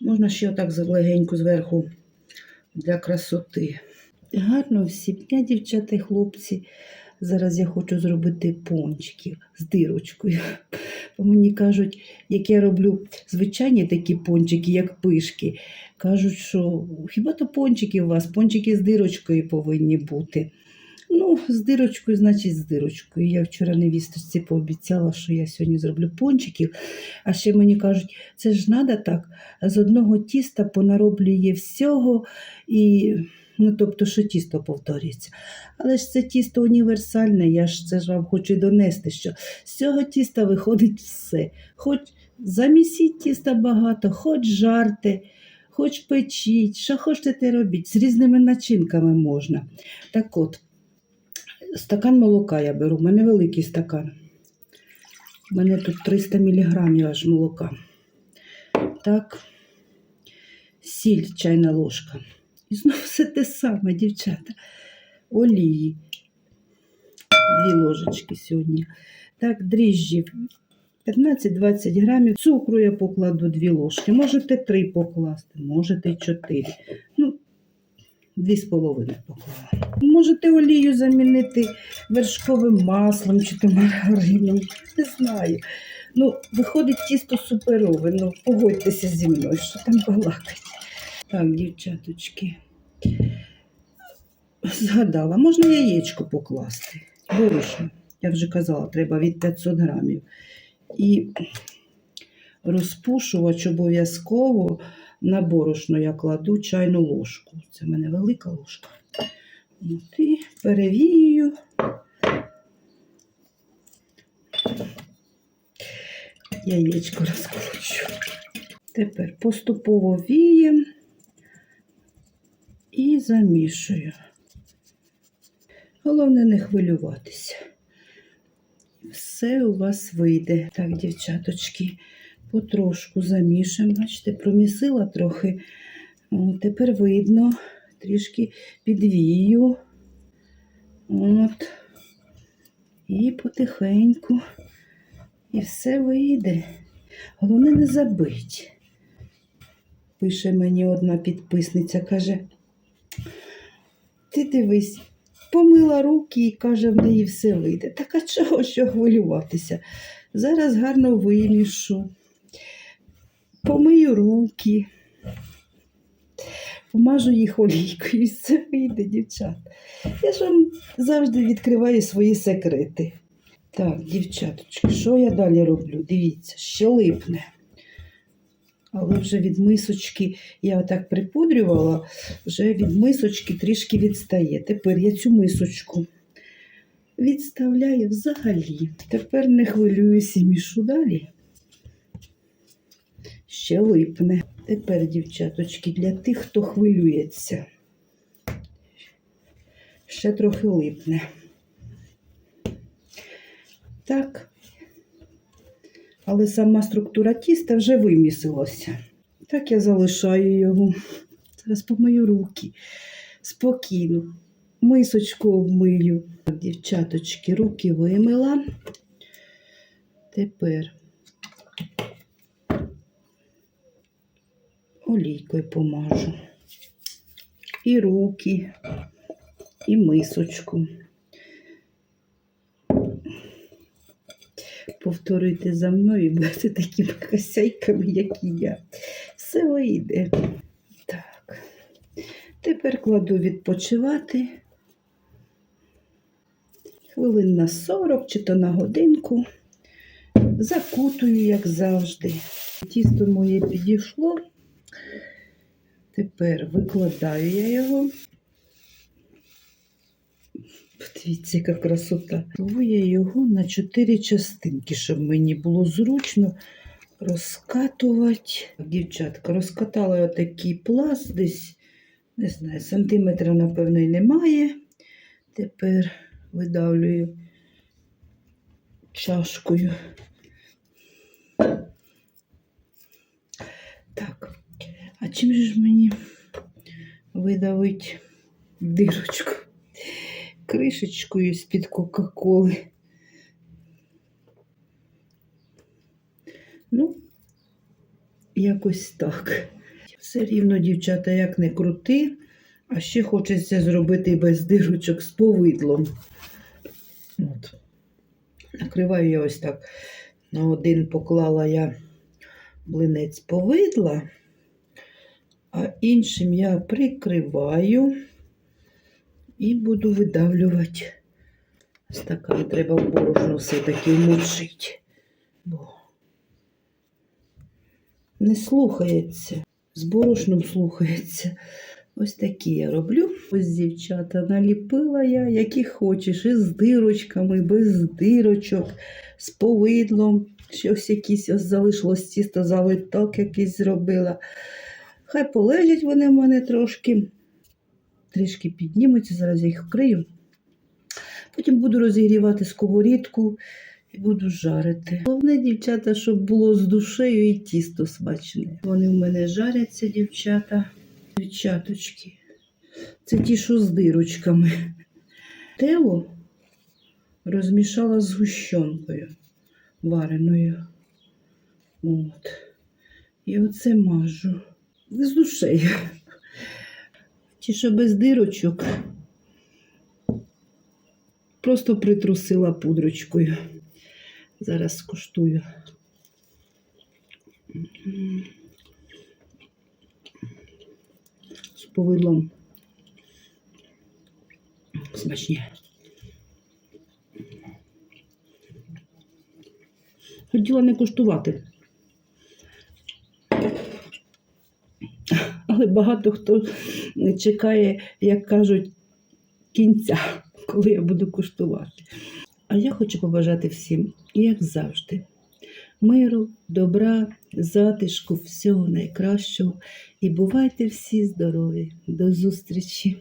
Можна ще отак легенько зверху для красоти. Гарно всі дня, дівчата і хлопці. Зараз я хочу зробити пончиків з дирочкою. Бо мені кажуть, як я роблю звичайні такі пончики, як пишки, кажуть, що хіба то пончики у вас, пончики з дирочкою повинні бути. Ну, з дирочкою, значить, з дирочкою. Я вчора невісточці пообіцяла, що я сьогодні зроблю пончиків. А ще мені кажуть, це ж треба так, з одного тіста понароблює всього і. Ну, тобто, що тісто повторюється. Але ж це тісто універсальне, я ж це ж вам хочу донести, що з цього тіста виходить все. Хоч замісіть тіста багато, хоч жарте, хоч печіть, що хочете робіть, з різними начинками можна. Так от, стакан молока я беру, у мене великий стакан. У мене тут 300 мг аж молока. Так, сіль чайна ложка. І знову все те саме, дівчата. Олії. Дві ложечки сьогодні. Так, дріжджі 15-20 грамів. Цукру я покладу дві ложки. Можете три покласти, можете чотири. Ну, дві з половиною поклала. Можете олію замінити вершковим маслом чи то маргарином. Не знаю. Ну, виходить тісто суперове. Ну, погодьтеся зі мною, що там балакать. Так, дівчаточки. Згадала, можна яєчко покласти. Борошно. Я вже казала, треба від 500 грамів. І розпушувач обов'язково на борошно я кладу чайну ложку. Це в мене велика ложка. От, і перевію. Яєчко розкручу. Тепер поступово віємо і замішую. Головне не хвилюватися. Все у вас вийде. Так, дівчаточки, потрошку замішуємо. Бачите, промісила трохи. О, тепер видно, трішки підвію. От. І потихеньку. І все вийде. Головне не забить. Пише мені одна підписниця, каже, ти дивись, помила руки і каже, в неї все вийде. Так а чого що хвилюватися? Зараз гарно вимішу, помию руки, помажу їх олійкою, і все вийде, дівчата. Я ж вам завжди відкриваю свої секрети. Так, дівчаточки, що я далі роблю? Дивіться, ще липне. Але вже від мисочки я отак припудрювала, вже від мисочки трішки відстає. Тепер я цю мисочку відставляю взагалі. Тепер не хвилююся мішу далі. Ще липне. Тепер, дівчаточки, для тих, хто хвилюється. Ще трохи липне. Так. Але сама структура тіста вже вимісилася. Так я залишаю його. Зараз помию руки. Спокійно. Мисочку обмию. Дівчаточки, руки вимила. Тепер олійкою помажу. І руки, і мисочку. повторюйте за мною і будете такими хасяйками, як і я. Все вийде. Так. Тепер кладу відпочивати. Хвилин на 40 чи то на годинку. Закутую, як завжди. Тісто моє підійшло. Тепер викладаю я його. Подивіться, яка красота. Я його на чотири частинки, щоб мені було зручно розкатувати. Дівчатка, розкатала я такий пласт десь, не знаю, сантиметра, напевно, і немає. Тепер видавлюю чашкою. Так, а чим же ж мені видавить дирочку? кришечкою з-під Кока-Коли. Ну, якось так. Все рівно, дівчата, як не крути, а ще хочеться зробити без дирочок з повидлом. От. Накриваю я ось так. На один поклала я блинець повидла, а іншим я прикриваю і буду видавлювати. Ось така треба в борошно все-таки вмочити. Бо не слухається. З борошном слухається. Ось такі я роблю. Ось дівчата наліпила я, які хочеш, із дирочками, без дирочок, з повидлом. Щось якісь ось залишилось тісто завиток якийсь зробила. Хай полежать вони в мене трошки, трішки піднімуться, зараз я їх вкрию. Потім буду розігрівати сковорідку і буду жарити. Головне, дівчата, щоб було з душею і тісто смачне. Вони в мене жаряться, дівчата. Дівчаточки. Це ті, що з дирочками. Тело розмішала з гущонкою вареною. От. І оце мажу. З душею. Ті, що без дирочок, просто притрусила пудрочкою. Зараз скуштую. З повидлом. Смачні. Хотіла не куштувати. Але багато хто чекає, як кажуть, кінця, коли я буду куштувати. А я хочу побажати всім, як завжди, миру, добра, затишку, всього найкращого. І бувайте всі здорові. До зустрічі!